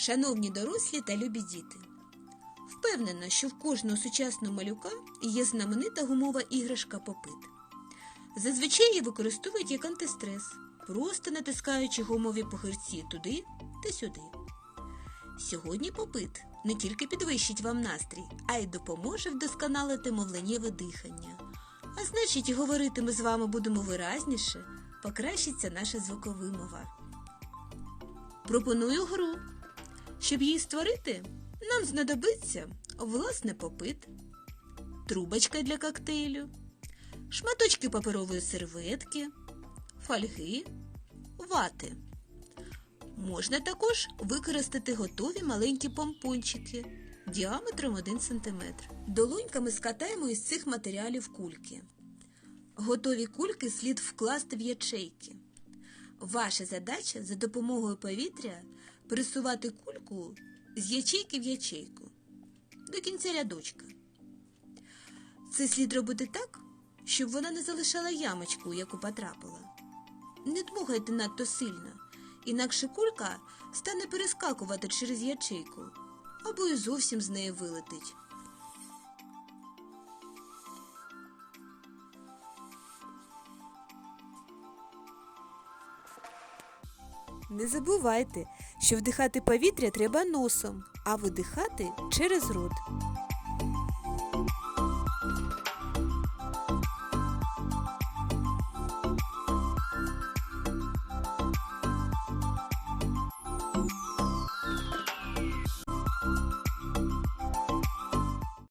Шановні дорослі та любі діти, впевнена, що в кожного сучасного малюка є знаменита гумова іграшка попит. Зазвичай її використовують як антистрес, просто натискаючи гумові похирці туди та сюди. Сьогодні попит не тільки підвищить вам настрій, а й допоможе вдосконалити мовленнєве дихання. А значить, говорити ми з вами будемо виразніше, покращиться наша звуковимова. Пропоную гру. Щоб її створити, нам знадобиться власне попит, трубочка для коктейлю, шматочки паперової серветки, фольги, вати. Можна також використати готові маленькі помпончики діаметром 1 см. Долоньками скатаємо із цих матеріалів кульки. Готові кульки слід вкласти в ячейки. Ваша задача за допомогою повітря присувати кульку з ячейки в ячейку до кінця рядочка. Це слід робити так, щоб вона не залишала ямочку, яку потрапила. Не дмухайте надто сильно, інакше кулька стане перескакувати через ячейку або і зовсім з неї вилетить. Не забувайте, що вдихати повітря треба носом, а видихати через рот.